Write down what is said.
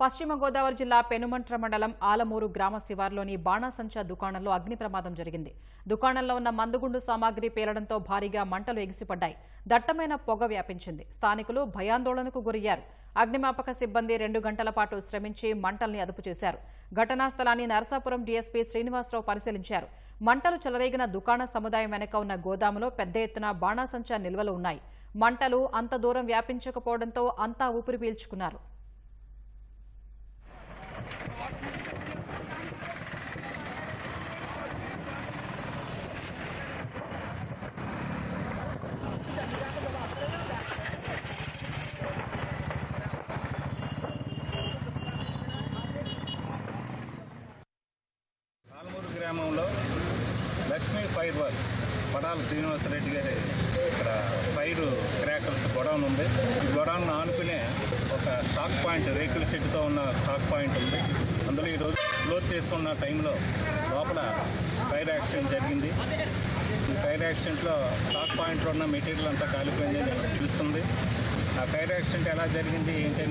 పశ్చిమ గోదావరి జిల్లా పెనుమంట్ర మండలం ఆలమూరు గ్రామ శివార్లోని బాణాసంచా దుకాణంలో అగ్ని ప్రమాదం జరిగింది. దుకాణంలో ఉన్న మందుగుండు సామాగ్రి పేలడంతో భారీగా మంటలు ఎగిసిపడ్డాయి. దట్టమైన పొగ వ్యాపించింది. స్థానికులు భయాందోళనకు గురయ్యారు. అగ్నిమాపక సిబ్బంది రెండు గంటల పాటు శ్రమించి మంటల్ని అదుపు చేశారు. ఘటనా స్థలాన్ని నరసాపురం డీఎస్పీ శ్రీనివాసరావు పరిశీలించారు. మంటలు చెలరేగిన దుకాణ సముదాయం వెనక ఉన్న గోదాములో పెద్ద ఎత్తున బాణాసంచా నిల్వలు ఉన్నాయి. మంటలు అంత దూరం వ్యాపించకపోవడంతో అంతా ఊపిరి పీల్చుకున్నారు ఆలమూరు గ్రామంలో లక్ష్మీ ఫైర్ వర్క్స్. పడాల శ్రీనివాసరెడ్డి గారి ఇక్కడ ఫైర్ క్రాకర్స్ గొడౌన్ ఉంది. ఈ గొడౌన్ ఆనుకునే ఒక స్టాక్ పాయింట్ రేకుల షెడ్తో ఉన్న స్టాక్ పాయింట్ ఉంది. అందులో ఈరోజు క్లోజ్ చేస్తున్న టైంలో లోపల ఫైర్ యాక్సిడెంట్ జరిగింది. ఈ ఫైర్ యాక్సిడెంట్లో స్టాక్ పాయింట్లో ఉన్న మెటీరియల్ అంతా కాలిపోయిందని తెలుస్తుంది ఆ ఫైర్ యాక్సిడెంట్ ఎలా జరిగింది ఏంటి